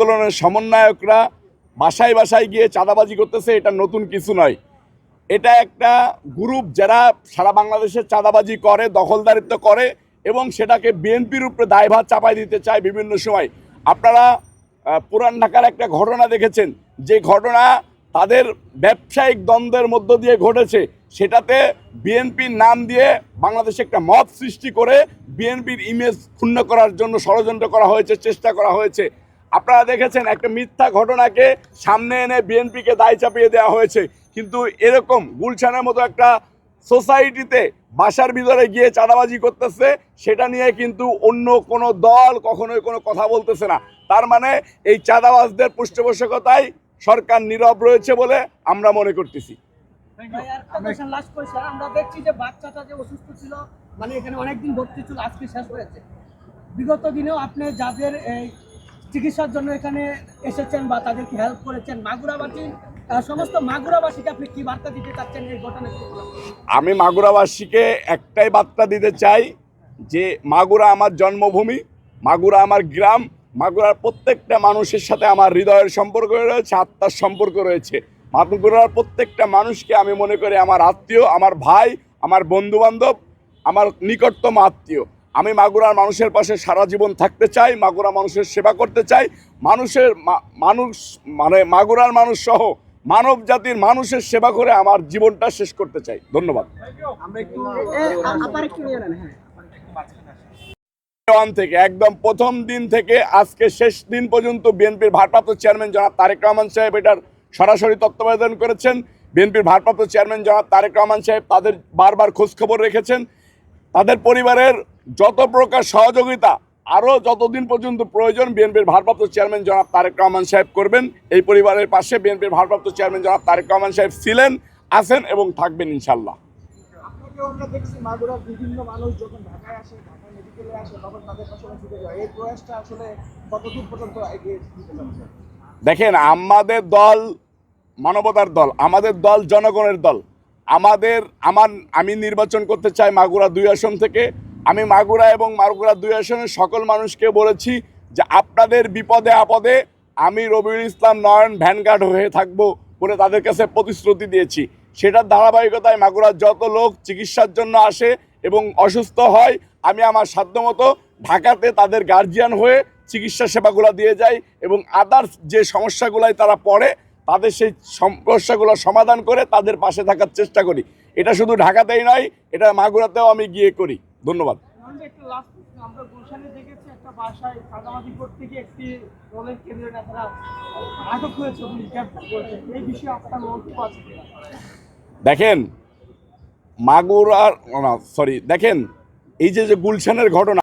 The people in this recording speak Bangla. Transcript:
উত্তোলনের সমন্বয়করা বাসায় বাসায় গিয়ে চাঁদাবাজি করতেছে, এটা নতুন কিছু নয়। এটা একটা গ্রুপ যারা সারা বাংলাদেশে চাঁদাবাজি করে, দখলদারিত্ব করে এবং সেটাকে বিএনপির উপরে দায়ভার চাপাই দিতে চায় বিভিন্ন সময়। আপনারা পুরান ঢাকার একটা ঘটনা দেখেছেন, যে ঘটনা তাদের ব্যবসায়িক দ্বন্দ্বের মধ্য দিয়ে ঘটেছে। সেটাতে বিএনপির নাম দিয়ে বাংলাদেশে একটা মত সৃষ্টি করে বিএনপির ইমেজ ক্ষুণ্ণ করার জন্য ষড়যন্ত্র করা হয়েছে, চেষ্টা করা হয়েছে। আপনারা দেখেছেন একটা মিথ্যা ঘটনাকে সামনে এনে বিএনপিকে দায় চাপিয়ে দেওয়া হয়েছে। কিন্তু এরকম গুলশানের মতো একটা সোসাইটিতে বাসার ভিতরে গিয়ে চাঁদাবাজি করতেছে সেটা নিয়ে কিন্তু অন্য কোনো দল কখনোই কোনো কথা বলতেছে না। তার মানে এই চাঁদাবাজদের পৃষ্ঠপোষকতায় সরকার নীরব রয়েছে বলে আমরা মনে করতেছি। ভাই, আরেকটা question, last question, আমরা দেখছি যে বাচ্চাটা যে অসুস্থ ছিল মানে এখানে অনেকদিন ভর্তি ছিল আজকে শেষ হয়েছে। বিগত দিনেও আপনি যাদের এই চিকিৎসার জন্য এখানে এসেছেন বা তাদেরকে হেল্প করেছেন। মাগুরাবাসী সমস্ত মাগুরাবাসীকে আপনি কি বার্তা দিতে চাচ্ছেন এই ঘটনা আমি মাগুরাবাসীকে একটাই বার্তা দিতে চাই যে মাগুরা আমার জন্মভূমি, মাগুরা আমার গ্রাম, মাগুরার প্রত্যেকটা মানুষের সাথে আমার হৃদয়ের সম্পর্ক রয়েছে, আত্মার সম্পর্ক রয়েছে। মাগুরার প্রত্যেকটা মানুষকে আমি মনে করি আমার আত্মীয়, আমার ভাই, আমার বন্ধু বান্ধব আমার নিকটতম আত্মীয়। আমি মাগুরার মানুষের পাশে সারা জীবন থাকতে চাই, মাগুরা মানুষের সেবা করতে চাই। মানুষের মানুষ মানে মাগুরার মানুষ সহ মানব জাতির মানুষের সেবা করে আমার জীবনটা শেষ করতে চাই। ধন্যবাদ। থেকে, একদম প্রথম দিন থেকে আজকে শেষ দিন পর্যন্ত বিএনপির ভারপ্রাপ্ত চেয়ারম্যান জনাব তারেক রহমান সাহেব এটার সরাসরি তত্ত্বাবধান করেছেন। বিএনপির ভারপ্রাপ্ত চেয়ারম্যান জনাব তারেক রহমান সাহেব তাদের বারবার খোঁজখবর রেখেছেন। তাদের পরিবারের যত প্রকার সহযোগিতা আরও যতদিন পর্যন্ত প্রয়োজন বিএনপির ভারপ্রাপ্ত চেয়ারম্যান জনাব তারেক রহমান সাহেব করবেন এই পরিবারের পাশে বিএনপির ভারপ্রাপ্ত চেয়ারম্যান জনাব তারেক রহমান সাহেব ছিলেন আছেন এবং থাকবেন ইনশাল্লাহ আমরা দেখছি মাগুরার বিভিন্ন মানুষ যখন ঢাকায় আসে ঢাকায় মেডিকেলে আসে তখন তাদের পাশে ছুটে যায়। এই প্রয়াসটা আসলে কতদূর পর্যন্ত এগিয়ে দেখেন আমাদের দল মানবতার দল আমাদের দল জনগণের দল। আমাদের আমার আমি নির্বাচন করতে চাই মাগুরা দুই আসন থেকে। আমি মাগুরা এবং মাগুরা দুই আসনের সকল মানুষকে বলেছি যে আপনাদের বিপদে আপদে আমি রবিউল ইসলাম নয়ন ভ্যানগার্ড হয়ে থাকব বলে তাদের কাছে প্রতিশ্রুতি দিয়েছি। সেটার ধারাবাহিকতায় মাগুরার যত লোক চিকিৎসার জন্য আসে এবং অসুস্থ হয়, আমি আমার সাধ্যমতো ঢাকাতে তাদের গার্জিয়ান হয়ে চিকিৎসা সেবাগুলো দিয়ে যাই এবং আদার্স যে সমস্যাগুলোয় তারা পড়ে, তাদের সেই সমস্যাগুলো সমাধান করে তাদের পাশে থাকার চেষ্টা করি। এটা শুধু ঢাকাতেই নয়, এটা মাগুরাতেও আমি গিয়ে করি। ধন্যবাদ? দেখেন মাগুরার সরি দেখেন এই যে যে গুলশানের ঘটনা